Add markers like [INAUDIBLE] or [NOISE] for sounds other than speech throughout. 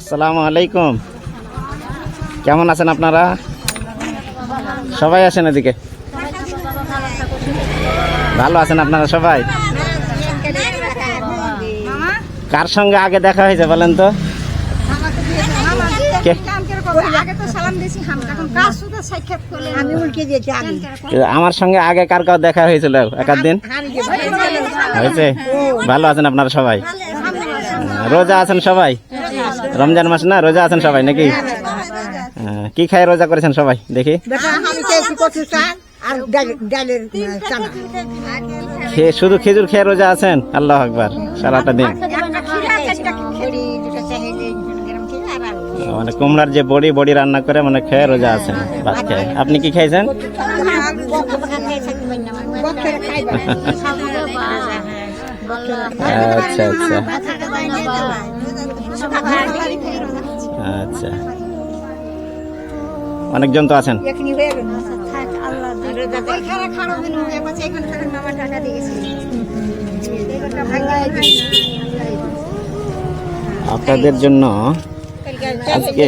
আসসালামু আলাইকুম। কেমন আছেন আপনারা? সবাই আছেন এদিকে। ভালো আছেন আপনারা সবাই? কার সঙ্গে আগে দেখা হয়েছে বলেন তো? আমার সঙ্গে আগে কার কার দেখা হয়েছিল দিন? হয়েছে? ভালো আছেন আপনারা সবাই? রোজা আছেন সবাই? রমজান মাস না রোজা আছেন সবাই নাকি? হ্যাঁ, কি খায় রোজা করেছেন সবাই? দেখি। শুধু খেজুর খেয়ে রোজা আছেন? আল্লাহ আকবার সারাটা দিন। মানে কুমড়ার যে বড়ি বড়ি রান্না করে মানে খেয়ে রোজা আছেন ভাত খেয়ে। আপনি কি খাইছেন? আচ্ছা আচ্ছা। আচ্ছা। অনেকজন তো আছেন। আপনাদের জন্য আজকে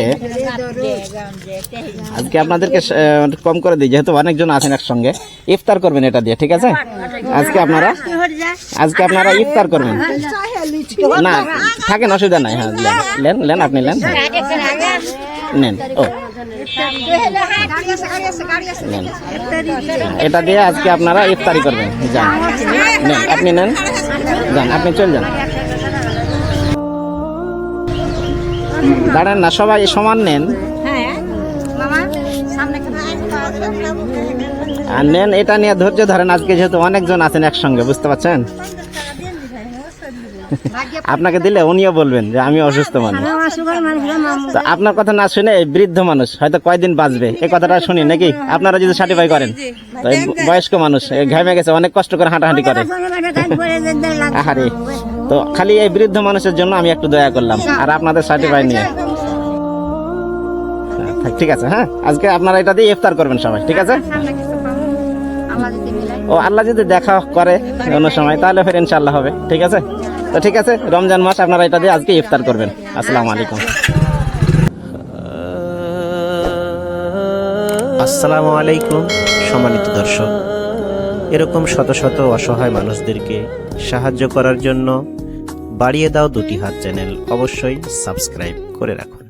আজকে আপনাদেরকে কম করে দিই, যেহেতু অনেকজন আছেন একসঙ্গে। ইফতার করবেন এটা দিয়ে, ঠিক আছে? আজকে আপনারা আজকে আপনারা ইফতার করবেন। না, থাকেন, অসুবিধা নাই হ্যাঁ লেন লেন আপনি লেন। নেন, ও। এটা দিয়ে আজকে আপনারা ইফতারি করবেন। যান। নেন, আপনি নেন। যান, আপনি চল যান। দাঁড়ান না সবাই সমান নেন। আর নেন এটা নিয়ে ধৈর্য ধরেন আজকে যেহেতু অনেকজন আছেন একসঙ্গে বুঝতে পারছেন? আপনাকে দিলে উনিও বলবেন যে আমি অসুস্থ মানুষ। আপনার কথা না শুনে বৃদ্ধ মানুষ হয়তো কয়দিন বাঁচবে এই কথাটা শুনি নাকি? আপনারা যদি সার্টিফাই করেন। বয়স্ক মানুষ এই ঘেমে গেছে অনেক কষ্ট করে হাঁটাহাঁটি করে। [LAUGHS] আহারে। তো খালি এই বৃদ্ধ মানুষের জন্য আমি একটু দয়া করলাম আর আপনাদের সার্টিফাই নিয়ে। হ্যাঁ, ঠিক আছে হ্যাঁ? আজকে আপনারা এটা দিয়ে ইফতার করবেন সবাই ঠিক আছে? ও আল্লাহ যদি দেখা করে অন্য সময় তাহলে ফের ইনশাল্লাহ হবে ঠিক আছে? তো ঠিক আছে রমজান মাস আপনারা এটা দিয়ে আজকে ইফতার করবেন। আসসালামু আলাইকুম। আসসালামু আলাইকুম সম্মানিত দর্শক। এরকম শত শত অসহায় মানুষদেরকে সাহায্য করার জন্য বাড়িয়ে দাও দুটি হাত চ্যানেল অবশ্যই সাবস্ক্রাইব করে রাখুন